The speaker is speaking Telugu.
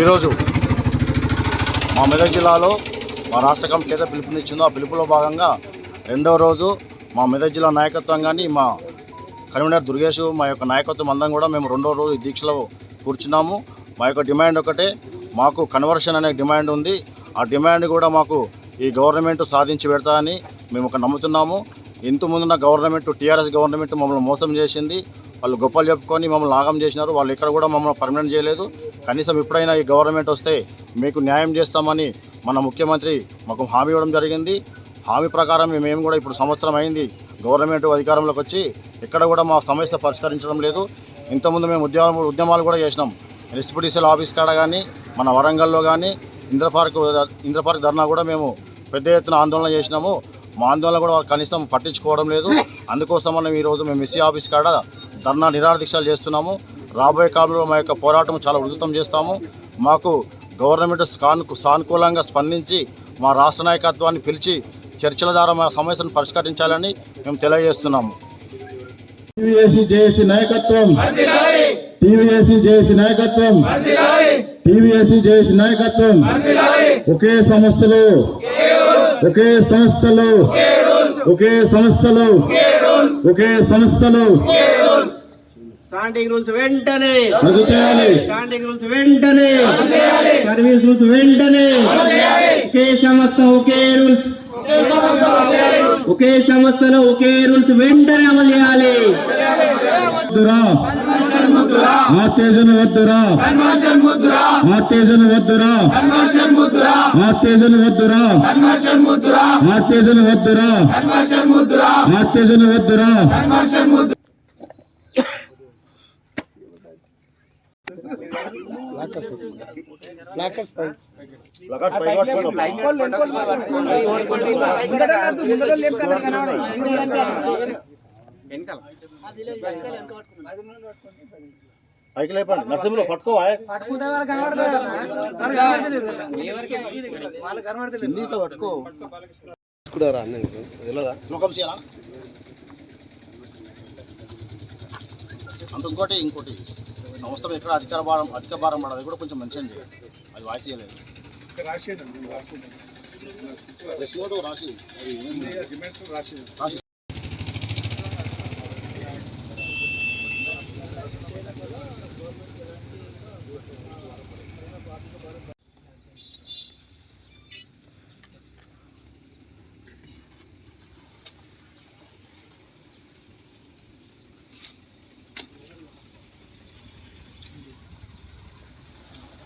ఈరోజు మా మెదక్ జిల్లాలో మా రాష్ట్ర కమిటీ ఏదో పిలుపునిచ్చిందో ఆ పిలుపులో భాగంగా రెండవ రోజు మా మెదక్ జిల్లా నాయకత్వం కానీ మా కన్వీనర్ దుర్గేష్ మా యొక్క నాయకత్వం అందరం కూడా మేము రెండో రోజు దీక్షలో కూర్చున్నాము. మా యొక్క డిమాండ్ ఒకటే మాకు కన్వర్షన్ అనే డిమాండ్ ఉంది. ఆ డిమాండ్ కూడా మాకు ఈ గవర్నమెంట్ సాధించి పెడతారని మేము ఒక నమ్ముతున్నాము. ఇంతకుముందున్న గవర్నమెంట్ టీఆర్ఎస్ గవర్నమెంట్ మమ్మల్ని మోసం చేసింది. వాళ్ళు గొప్పలు చెప్పుకొని మమ్మల్ని నాగం చేసినారు. వాళ్ళు ఇక్కడ కూడా మమ్మల్ని పర్మనెంట్ చేయలేదు. కనీసం ఎప్పుడైనా ఈ గవర్నమెంట్ వస్తే మీకు న్యాయం చేస్తామని మన ముఖ్యమంత్రి మాకు హామీ ఇవ్వడం జరిగింది. హామీ ప్రకారం మేము కూడా ఇప్పుడు సంవత్సరం అయింది. గవర్నమెంట్ అధికారంలోకి వచ్చి ఎక్కడ కూడా మా సమస్య పరిష్కరించడం లేదు. ఇంతకుముందు మేము ఉద్యమాలు ఉద్యమాలు కూడా చేసినాం. ఎస్పీటీసీల ఆఫీస్ కాడ కానీ మన వరంగల్లో కానీ ఇంద్రపార్క్ ఇంద్రపార్క్ ధర్నా కూడా మేము పెద్ద ఎత్తున ఆందోళన చేసినాము. మా ఆందోళన కూడా వాళ్ళు కనీసం పట్టించుకోవడం లేదు. అందుకోసం మనం ఈరోజు మేము ఎస్సీ ఆఫీస్ కాడ ధర్నా నిరాదీక్షలు చేస్తున్నాము. రాబోయే కాలంలో మా యొక్క పోరాటం చాలా ఉధృతం చేస్తాము. మాకు గవర్నమెంట్ సాను సానుకూలంగా స్పందించి మా రాష్ట్ర నాయకత్వాన్ని పిలిచి చర్చల ద్వారా మా సమస్యను పరిష్కరించాలని మేము తెలియజేస్తున్నాము. టీవీఎస్సీ జేఏసీ నాయకత్వం. టీవీఎస్సీ జేఏసీ నాయకత్వం. టీవీఎస్సీ జేఏసీ నాయకత్వం. ఒకే సంస్థలు. ఒకే సంస్థలు. ఒకే సంస్థలు. ఒకే సంస్థలు. స్టాండింగ్ రూల్స్ వెంటనే. రద్దు చేయాలి. స్టాండింగ్ రూల్స్ వెంటనే. సర్వీస్ రూల్స్ వెంటనే. ఒకే సంస్థ ఒకే రూల్స్ ఒకే సంస్థలో ఒకే రూల్స్ వెంటనే అమలు చేయాలి. వద్దురా. ఆర్తేజను వద్దురా. ఆర్తేజను వద్దురా. ఆర్తేజను వద్దురా. ఆర్తేజను వద్దురా. ఆర్తేజను వద్దురా. పైకి లేపండి నరసింహలో పట్టుకోవా కింది అన్నీ చేయాలా అంత ఇంకోటి ఇంకోటి సంస్థ ఎక్కడ అధికార భారం అధిక భారం పడదు. అది కూడా కొంచెం మెన్షన్ చేయాలి అది వాయిస్ చేయలేదు రాసి రాసి